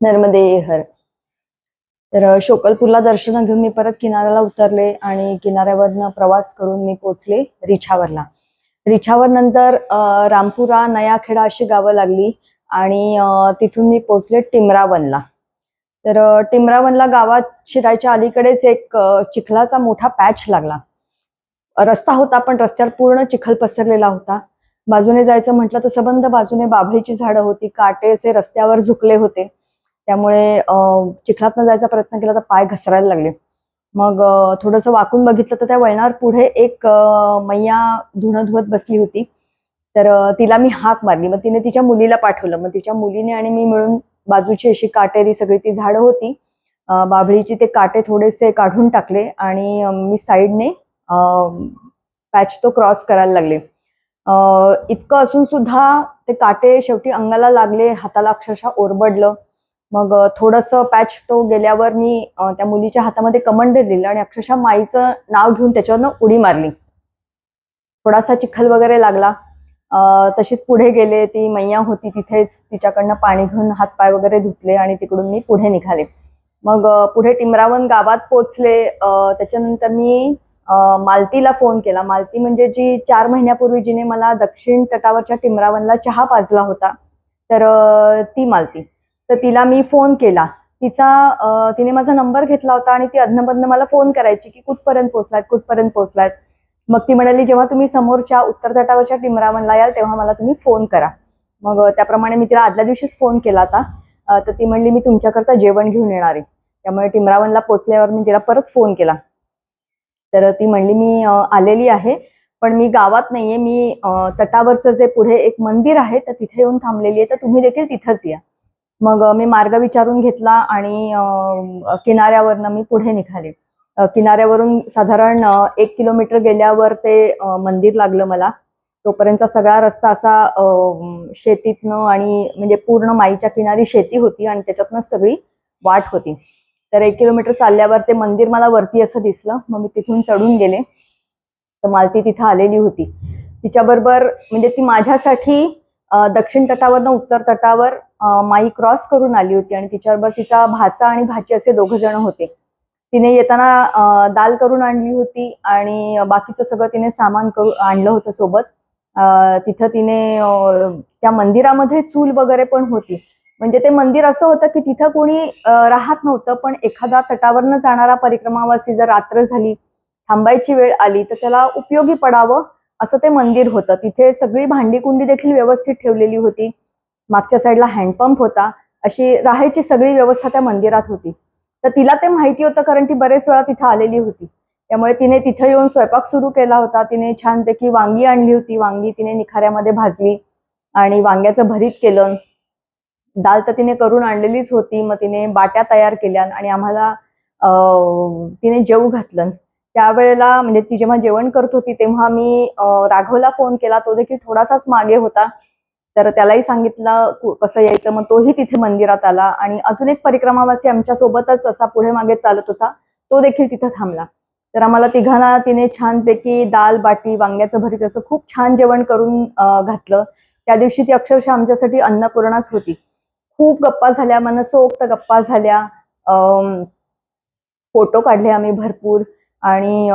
नर्मदे हर. तर शोकलपूरला दर्शन घेऊन मी परत किनाऱ्याला उतरले आणि किनाऱ्यावरनं प्रवास करून मी पोचले रिछावरला. रिछावर नंतर रामपुरा नयाखेडा अशी गावं लागली आणि तिथून मी पोचले टिमरावनला. तर टिमरावनला गावात शिरायच्या अलीकडेच एक चिखलाचा मोठा पॅच लागला. रस्ता होता पण रस्त्यावर पूर्ण चिखल पसरलेला होता. बाजूने जायचं म्हटलं तर सबंध बाजूने बाभळीची झाडं होती काटे असे रस्त्यावर झुकले होते. त्यामुळे चिखलातनं जायचा प्रयत्न केला तर पाय घसरायला लागले. मग थोडंसं वाकून बघितलं तर त्या वळणावर पुढे एक मैया धुणं धुवत बसली होती. तर तिला मी हाक मारली. मग तिने तिच्या मुलीला पाठवलं. मग तिच्या मुलीने आणि मी मिळून बाजूची अशी काटेरी सगळी ती झाडं होती. बाभळीची ते काटे थोडेसे काढून टाकले आणि मी साईडने पॅच तो क्रॉस करायला लागले. इतकं असून सुद्धा ते काटे शेवटी अंगाला लागले हाताला अक्षरशः ओरबडलं. मग थोडंसं पॅच तो गेल्यावर मी त्या मुलीच्या हातामध्ये कमंड दिलं आणि अक्षरशः माईचं नाव घेऊन त्याच्यावरनं उडी मारली. थोडासा चिखल वगैरे लागला. तशीच पुढे गेले. ती मैया होती तिथेच तिच्याकडनं पाणी घेऊन हातपाय वगैरे धुतले आणि तिकडून मी पुढे निघाले. मग पुढे टिमरावन गावात पोचले त्याच्यानंतर मी मालतीला फोन केला. मालती म्हणजे जी चार महिन्यापूर्वी जिने मला दक्षिण तटावरच्या टिमरावनला चहा पाजला होता तर ती मालती. तर तिला मी फोन केला. तिचा तिने माझा नंबर घेतला होता आणि ती अधनमधनं मला फोन करायची की कुठपर्यंत पोहोचलायत कुठपर्यंत पोहोचलायत. मग ती म्हणाली जेव्हा तुम्ही समोरच्या उत्तर तटावरच्या टिमरावनला याल तेव्हा मला तुम्ही फोन करा. मग त्याप्रमाणे मी तिला आदल्या दिवशीच फोन केला होता. तर ती म्हणली मी तुमच्याकरता जेवण घेऊन येणार आहे. त्यामुळे टिमरावनला पोचल्यावर मी तिला परत फोन केला. तर ती म्हणली मी आलेली आहे पण मी गावात नाहीये. मी तटावरचं जे पुढे एक मंदिर आहे तर तिथे येऊन थांबलेली आहे. तर तुम्ही देखील तिथंच या. मग मी मार्ग विचारून घेतला आणि किनाऱ्यावरनं मी पुढे निघाले. किनाऱ्यावरून साधारण एक किलोमीटर गेल्यावर ते मंदिर लागलं मला. तोपर्यंतचा सगळा रस्ता असा शेतीतनं आणि म्हणजे पूर्ण माईच्या किनारी शेती होती आणि त्याच्यातनं सगळी वाट होती. तर एक किलोमीटर चालल्यावर ते मंदिर मला वरती असं दिसलं. मग मी तिथून चढून गेले. तर मालती तिथं आलेली होती. तिच्याबरोबर म्हणजे ती माझ्यासाठी दक्षिण तटावरनं उत्तर तटावर माई क्रॉस करून आली होती आणि तिच्याबरोबर तिचा भाचा आणि भाची असे दोघ जण होते. तिने येताना दाल करून आणली होती आणि बाकीचं सगळं तिने सामान करू आणलं होतं सोबत. तिथं तिने त्या मंदिरामध्ये चूल वगैरे पण होती. म्हणजे ते मंदिर असं होतं की तिथं कोणी राहत नव्हतं पण एखादा तटावरनं जाणारा परिक्रमावासी जर रात्र झाली थांबायची वेळ आली तर त्याला उपयोगी पडावं. असं ते मंदिर होतं. तिथे सगळी भांडी कुंडी देखील व्यवस्थित ठेवलेली होती. मागच्या साईडला हँडपंप होता. अशी राहायची सगळी व्यवस्था त्या मंदिरात होती. तर तिला ते माहिती होतं कारण ती बरेच वेळा तिथं आलेली होती. त्यामुळे तिने तिथं येऊन स्वयंपाक सुरू केला होता. तिने छानपैकी वांगी आणली होती. वांगी तिने निखाऱ्यामध्ये भाजली आणि वांग्याचं भरीत केलं. दाल तर तिने करून आणलेलीच होती. मग तिने बाट्या तयार केल्या आणि आम्हाला तिने जेवू घातलं. त्यावेळेला म्हणजे ती जेव्हा जेवण करत होती तेव्हा मी राघवला फोन केला. तो देखील थोडासाच मागे होता. तर त्यालाही सांगितलं कसं यायचं? मग तोही तिथे मंदिरात आला. आणि अजून एक परिक्रमावासी आमच्या सोबतच असा पुढे मागे चालत होता. तो देखील तिथे थांबला. तर आम्हाला तिघांना तिने छानपैकी दाल बाटी वांग्याचं भरीत असं खूप छान जेवण करून घातलं. त्या दिवशी ती अक्षरशः आमच्यासाठी अन्नपूर्णाच होती. खूप गप्पा झाल्या मनसोक्त गप्पा झाल्या. फोटो काढले आम्ही भरपूर. आणि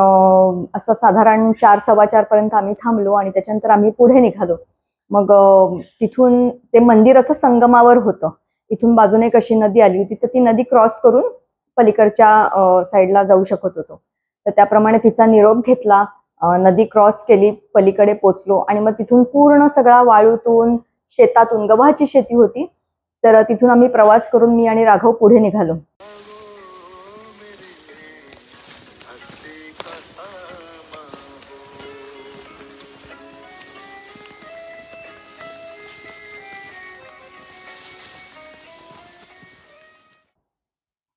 असं साधारण चार सव्वा चारपर्यंत आम्ही थांबलो आणि त्याच्यानंतर आम्ही पुढे निघालो. मग तिथून ते मंदिर असं संगमावर होतं. इथून बाजूने एक अशी नदी आली होती. तर ती नदी क्रॉस करून पलीकडच्या साईडला जाऊ शकत होतो. तर त्याप्रमाणे तिचा निरोप घेतला. नदी क्रॉस केली पलीकडे पोचलो आणि मग तिथून पूर्ण सगळा वाळूतून शेतातून गव्हाची शेती होती. तर तिथून आम्ही प्रवास करून मी आणि राघव पुढे निघालो.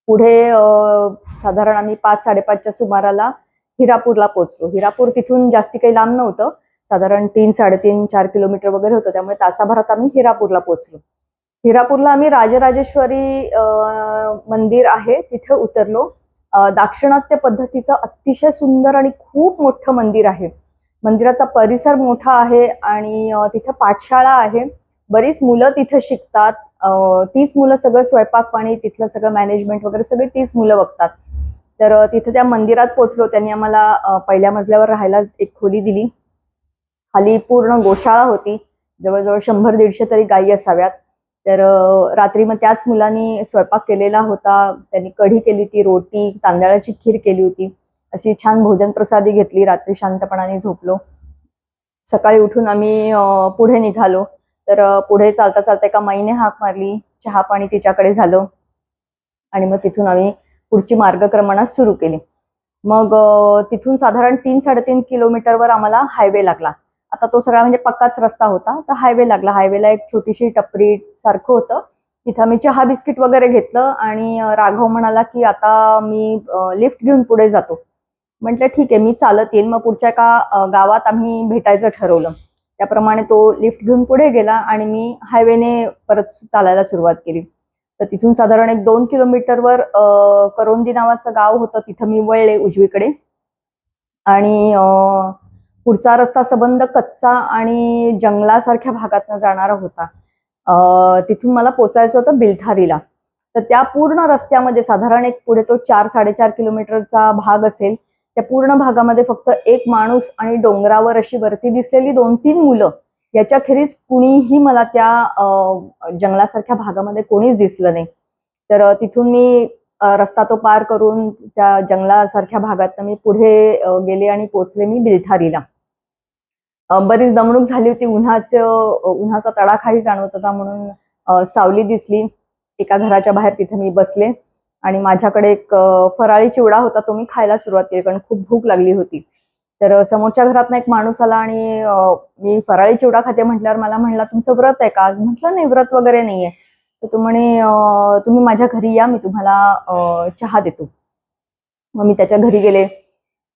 पुढे साधारण आम्ही पाच साडेपाचच्या सुमाराला हिरापूरला पोहोचलो. हिरापूर तिथून जास्ती काही लांब नव्हतं. साधारण तीन साडेतीन चार किलोमीटर वगैरे होतं. त्यामुळे तासाभरात आम्ही हिरापूरला पोहोचलो. हिरापूरला आम्ही राजराजेश्वरी मंदिर आहे तिथे उतरलो. दाक्षिणात्य पद्धतीचं अतिशय सुंदर आणि खूप मोठं मंदिर आहे. मंदिराचा परिसर मोठा आहे आणि तिथे पाठशाळा आहे. बरीच मुलं तिथे शिकतात. तीच मुलं सगळं स्वयंपाक पाणी तिथलं सगळं मॅनेजमेंट वगैरे सगळी तीच मुलं बघतात. तर तिथे त्या मंदिरात पोचलो त्यांनी आम्हाला पहिल्या मजल्यावर राहायला एक खोली दिली. खाली पूर्ण गोशाळा होती. जवळजवळ शंभर दीडशे तरी गायी असाव्यात. तर रात्री मग त्याच मुलांनी स्वयंपाक केलेला होता. त्यांनी कढी केली होती रोटी तांदळाची खीर केली होती. अशी छान भोजन प्रसादी घेतली. रात्री शांतपणाने झोपलो. सकाळी उठून आम्ही पुढे निघालो. तर पुढे चालता चालता एका माईने हाक मारली. चहा पाणी तिच्याकडे झालं. आणि मग तिथून आम्ही पुढची मार्गक्रमणा सुरू केली. मग तिथून साधारण तीन साडेतीन किलोमीटरवर आम्हाला हायवे लागला. आता तो सगळा म्हणजे पक्काच रस्ता होता. तर हायवे लागला. हायवेला एक छोटीशी टपरी सारखं होतं. तिथं आम्ही चहा बिस्किट वगैरे घेतलं आणि राघव म्हणाला की आता मी लिफ्ट घेऊन पुढे जातो. म्हटलं ठीक आहे मी चालत येईन. मग पुढच्या एका गावात आम्ही भेटायचं ठरवलं. त्याप्रमाणे तो लिफ्ट घेऊन पुढे गेला आणि मी हायवेने परत चालायला सुरुवात केली. तर तिथून साधारण एक दोन किलोमीटरवर करोंदी नावाचं गाव होतं. तिथं मी वळले उजवीकडे. आणि पुढचा रस्ता सबंध कच्चा आणि जंगलासारख्या भागातनं जाणारा होता. तिथून मला पोचायचं होतं बिलथारीला तर त्या पूर्ण रस्त्यामध्ये साधारण एक पुढे तो चार साडेचार किलोमीटरचा भाग असेल. त्या पूर्ण भागामध्ये फक्त एक माणूस आणि डोंगरावर अशी वरती दिसलेली दोन तीन मुलं याच्याखेरीज कुणीही मला त्या जंगलासारख्या भागामध्ये कोणीच दिसलं नाही. तर तिथून मी रस्ता तो पार करून त्या जंगलासारख्या भागात मी पुढे गेले आणि पोचले मी बिलठारीला बरीच दमणूक झाली होती. उन्हाचं उन्हाचा तडाखाही जाणवत होता म्हणून सावली दिसली. एका घराच्या बाहेर तिथे मी बसले. आणि माझ्याकडे एक फराळी चिवडा होता तो मी खायला सुरुवात केली कारण खूप भूक लागली होती. तर समोरच्या घरात एक माणूस आला आणि मी फराळी चिवडा खाते म्हटल्यावर मला म्हणला तुमचं व्रत आहे का आज? म्हटलं नाही व्रत वगैरे नाहीये. तर तो म्हणे तुम्ही माझ्या घरी या मी तुम्हाला चहा देतो. मग मी त्याच्या घरी गेले.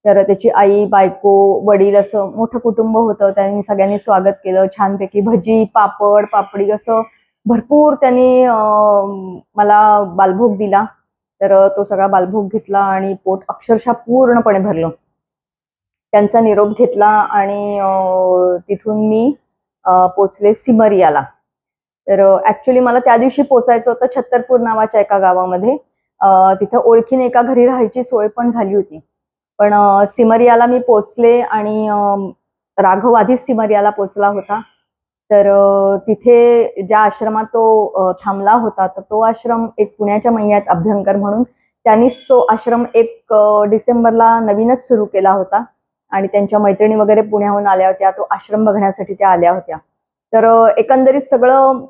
तर त्याची आई बायको वडील असं मोठं कुटुंब होतं त्यांनी सगळ्यांनी स्वागत केलं छानपैकी भजी पापड पापडी असं भरपूर त्यांनी मला बालभोग दिला. तर तो सगळा बालभोग घेतला आणि पोट अक्षरशः पूर्णपणे भरलं. त्यांचा निरोप घेतला आणि तिथून मी पोचले सिमरियाला. तर ऍक्च्युली मला त्या दिवशी पोचायचं होतं छत्तरपूर नावाच्या एका गावामध्ये. तिथं ओळखीने एका घरी राहायची सोय पण झाली होती. पण सिमरियाला मी पोचले आणि राघव आधीच सिमरियाला पोचला होता. तर तिथे ज्या आश्रमात तो थांबला होता तर तो आश्रम एक पुण्याच्या महिन्यात अभ्यंकर म्हणून त्यांनीच तो आश्रम एक डिसेंबरला नवीनच सुरू केला होता. आणि त्यांच्या मैत्रिणी वगैरे पुण्याहून आल्या होत्या तो आश्रम बघण्यासाठी त्या आल्या होत्या. तर एकंदरीत सगळं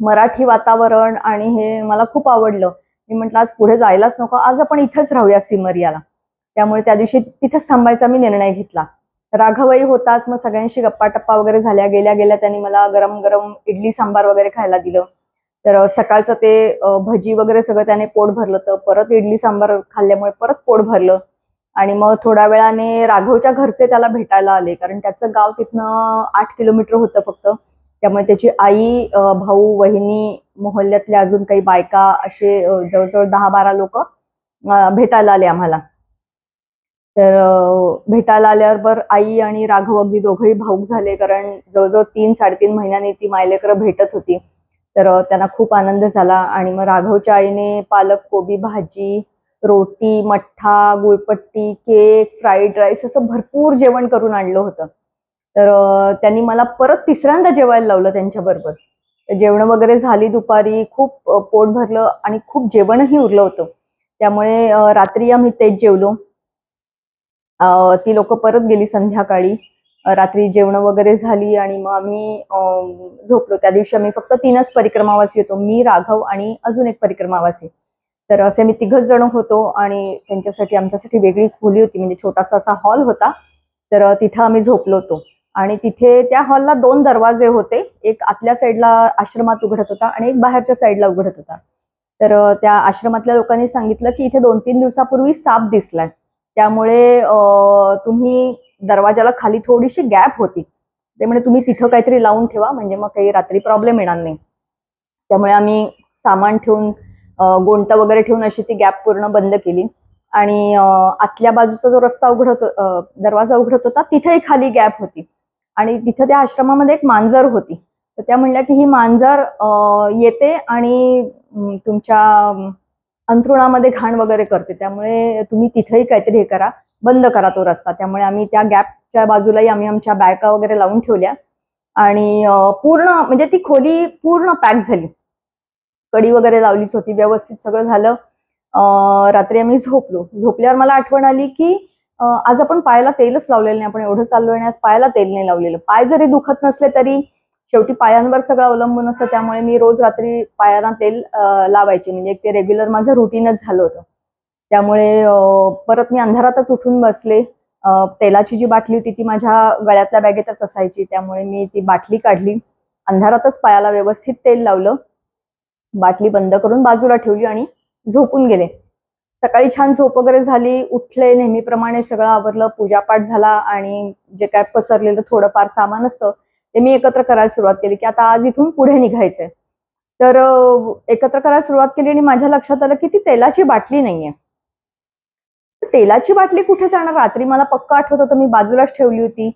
मराठी वातावरण आणि हे मला खूप आवडलं. मी म्हटलं आज पुढे जायलाच नको आज आपण इथंच राहूया सिमरियाला. त्यामुळे त्या दिवशी तिथेच थांबायचा मी निर्णय घेतला. राघवही होताच मग सगळ्यांशी गप्पा टप्पा वगैरे झाल्या. गेल्या गेल्या त्यांनी मला गरम गरम इडली सांबार वगैरे खायला दिलं. तर सकाळचं ते भजी वगैरे सगळं त्याने पोट भरलं तर परत इडली सांबार खाल्ल्यामुळे परत पोट भरलं. आणि मग थोड्या वेळाने राघवच्या घरचे त्याला भेटायला आले. कारण त्याचं गाव तिथनं आठ किलोमीटर होतं फक्त. त्यामुळे त्याची आई भाऊ वहिनी मोहल्ल्यातल्या अजून काही बायका असे जवळजवळ दहा बारा लोक भेटायला आले आम्हाला. तर भेटायला आल्यावर आई आणि राघव अगदी दोघंही भाऊक झाले कारण जवळजवळ तीन साडेतीन महिन्यांनी ती मायलेकरं भेटत होती. तर त्यांना खूप आनंद झाला आणि मग राघवच्या आईने पालक कोबी भाजी रोटी मठ्ठा गुळपट्टी केक फ्राईड राईस असं भरपूर जेवण करून आणलं होतं. तर त्यांनी मला परत तिसऱ्यांदा जेवायला लावलं त्यांच्याबरोबर. जेवण वगैरे झाली दुपारी खूप पोट भरलं आणि खूप जेवणही उरलं होतं. त्यामुळे रात्री आम्ही तेच जेवलो. ती लोक परत गेली संध्याकाळी. रात्री जेवण वगैरे झाली आणि मग आम्ही झोपलो. त्या दिवशी आम्ही फक्त तीनच परिक्रमावासी होतो. मी राघव आणि अजून एक परिक्रमावासी. तर असे मी तिघच जण होतो आणि त्यांच्यासाठी आमच्यासाठी वेगळी खोली होती. म्हणजे छोटासा असा हॉल होता. तर तिथं आम्ही झोपलो होतो. आणि तिथे त्या हॉलला दोन दरवाजे होते. एक आतल्या साईडला आश्रमात उघडत होता आणि एक बाहेरच्या साईडला उघडत होता. तर त्या आश्रमातल्या लोकांनी सांगितलं की इथे दोन तीन दिवसापूर्वी साप दिसलाय. त्यामुळे तुम्ही दरवाजाला खाली थोडीशी गॅप होती. ते म्हणजे तुम्ही तिथं काहीतरी लावून ठेवा म्हणजे मग काही रात्री प्रॉब्लेम येणार नाही. त्यामुळे आम्ही सामान ठेवून गोंटं वगैरे ठेवून अशी ती गॅप पूर्ण बंद केली. आणि आतल्या बाजूचा जो रस्ता उघडत होतो दरवाजा उघडत होता तिथेही खाली गॅप होती. आणि तिथं त्या आश्रमामध्ये एक मांजर होती. तर त्या म्हणल्या की ही मांजर येते आणि तुमच्या अंथरुणामध्ये घाण वगैरे करते. त्यामुळे तुम्ही तिथेही काहीतरी हे करा. बंद करा तो रस्ता. त्यामुळे आम्ही त्या गॅपच्या बाजूलाही आम्ही आमच्या बॅका वगैरे लावून ठेवल्या. आणि पूर्ण म्हणजे ती खोली पूर्ण पॅक झाली. कडी वगैरे लावलीच होती. व्यवस्थित सगळं झालं. रात्री आम्ही झोपलो. झोपल्यावर मला आठवण आली की आज आपण पायाला तेलच लावलेलं नाही. आपण एवढं चाललोय आणि आज पायाला तेल नाही लावलेलं. पाय जरी दुखत नसले तरी शेवटी पायांवर सगळं अवलंबून असतं त्यामुळे मी रोज रात्री पायांना तेल लावायचे. म्हणजे ते रेग्युलर माझं रुटीनच झालं होतं. त्यामुळे परत मी अंधारातच उठून बसले. तेलाची जी बाटली होती ती माझ्या गळ्यातल्या बॅगेतच असायची. त्यामुळे मी ती बाटली काढली. अंधारातच पायाला व्यवस्थित तेल लावलं. बाटली बंद करून बाजूला ठेवली आणि झोपून गेले. सकाळी छान झोप वगैरे झाली. उठले नेहमीप्रमाणे सगळं आवरलं. पूजापाठ झाला आणि जे काय पसरलेलं थोडंफार सामान असतं ते मी एकत्र करायला सुरुवात केली की आता आज इथून पुढे निघायचंय. तर एकत्र करायला सुरुवात केली आणि माझ्या लक्षात आलं की ती तेलाची बाटली नाहीये. तेलाची बाटली कुठे जाणार? रात्री मला पक्क आठवत होतं मी बाजूलाच ठेवली होती.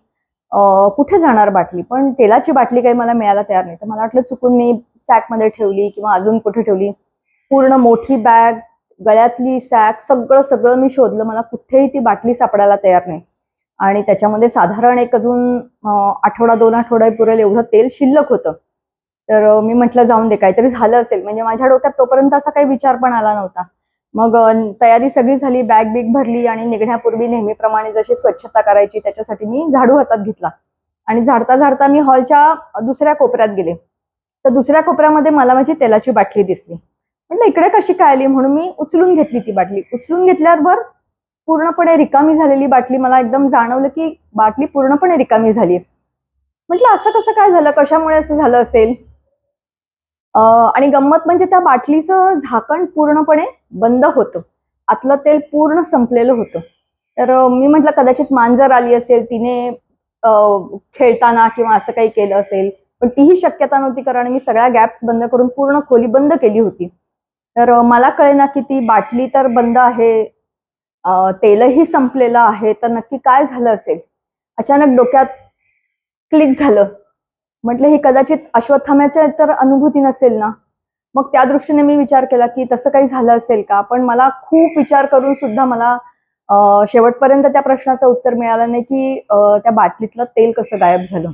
कुठे जाणार बाटली? पण तेलाची बाटली काही मला मिळायला तयार नाही. तर मला वाटलं चुकून मी सॅकमध्ये ठेवली किंवा अजून कुठे ठेवली. पूर्ण मोठी बॅग गळ्यातली सॅक सगळं सगळं मी शोधलं. मला कुठेही ती बाटली सापडायला तयार नाही. आणि त्याच्यामध्ये साधारण एक अजून आठवडा दोन आठवडा पुरेल एवढं तेल शिल्लक होतं. तर मी म्हटलं जाऊन दे काहीतरी झालं असेल. म्हणजे माझ्या डोक्यात तोपर्यंत असा काही विचार पण आला नव्हता. मग तयारी सगळी झाली बॅग बिग भरली आणि निघण्यापूर्वी नेहमीप्रमाणे जशी स्वच्छता करायची त्याच्यासाठी मी झाडू हातात घेतला. आणि झाडता झाडता मी हॉलच्या दुसऱ्या कोपऱ्यात गेले. तर दुसऱ्या कोपऱ्यामध्ये मला माझी तेलाची बाटली दिसली. म्हटलं इकडे कशी काय आली? म्हणून मी उचलून घेतली ती बाटली. उचलून घेतल्यावर पूर्णपणे रिकामी झालेली बाटली मला एकदम जाणवलं की बाटली पूर्णपणे रिकामी झाली म्हटलं असं कसं काय झालं? कशामुळे असं झालं असेल? आणि गंमत म्हणजे त्या बाटलीचं झाकण पूर्णपणे बंद होतं. आतलं तेल पूर्ण संपलेलं होतं. तर मी म्हटलं कदाचित मांजर आली असेल तिने खेळताना किंवा असं काही केलं असेल. पण तीही शक्यता नव्हती कारण मी सगळ्या गॅप्स बंद करून पूर्ण खोली बंद केली होती. तर मला कळेना की ती बाटली तर बंद आहे तेलही संपलेलं आहे तर नक्की काय झालं असेल? अचानक डोक्यात क्लिक झालं. म्हटलं ही कदाचित अश्वत्थाम्याच्या तर अनुभूती नसेल ना? मग त्या दृष्टीने मी विचार केला की तसं काही झालं असेल का? पण मला खूप विचार करून सुद्धा मला शेवटपर्यंत त्या प्रश्नाचं उत्तर मिळालं नाही की त्या बाटलीतलं तेल कसं गायब झालं.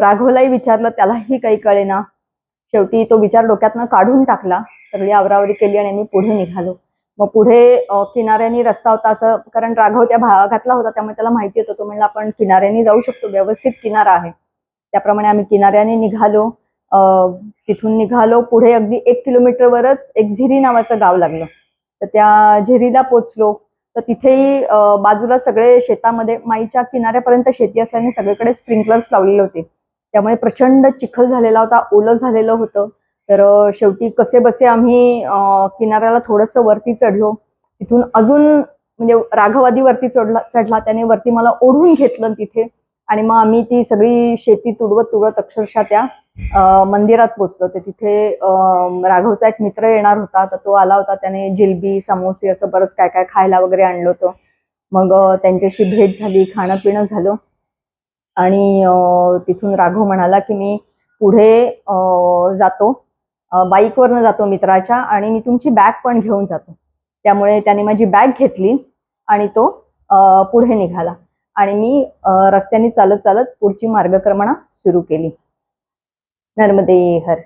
राघवलाही विचारलं त्यालाही काही कळेना. शेवटी तो विचार डोक्यातनं काढून टाकला सगळी आवरावरी केली आणि मी पुढे निघालो. मग पुढे किनाऱ्यानी रस्ता होता असं कारण राघव त्या भागातला होता त्यामुळे त्याला माहिती होतं. तो म्हणला आपण किनाऱ्याने जाऊ शकतो. व्यवस्थित किनारा आहे. त्याप्रमाणे आम्ही किनाऱ्याने निघालो. तिथून निघालो. पुढे अगदी एक किलोमीटरवरच एक झिरी नावाचं गाव लागलं. तर त्या झिरीला पोचलो. तर तिथेही बाजूला सगळे शेतामध्ये माईच्या किनाऱ्यापर्यंत शेती असल्याने सगळीकडे स्प्रिंकलर्स लावलेले होते. त्यामुळे प्रचंड चिखल झालेला होता ओलं झालेलं होतं. तर शेवटी कसे बसे आम्ही किनाऱ्याला थोडंसं वरती चढलो. तिथून अजून म्हणजे राघवादी वरती चढला चढला त्याने वरती मला ओढून घेतलं तिथे. आणि मग आम्ही ती सगळी शेती तुडवत तुडवत अक्षरशः त्या मंदिरात पोचलो. तर तिथे राघवचा एक मित्र येणार होता. तर तो आला होता. त्याने जिलबी समोसे असं बरंच काय काय खायला वगैरे आणलं होतं. मग त्यांच्याशी भेट झाली खाणं पिणं झालं. आणि तिथून राघव म्हणाला की मी पुढे जातो. बाईकवरनं जातो मित्राच्या आणि मी तुमची बॅग पण घेऊन जातो. त्यामुळे त्याने माझी बॅग घेतली आणि तो पुढे निघाला. आणि मी रस्त्याने चालत चालत पुढची मार्गक्रमणा सुरू केली. नर्मदे हर.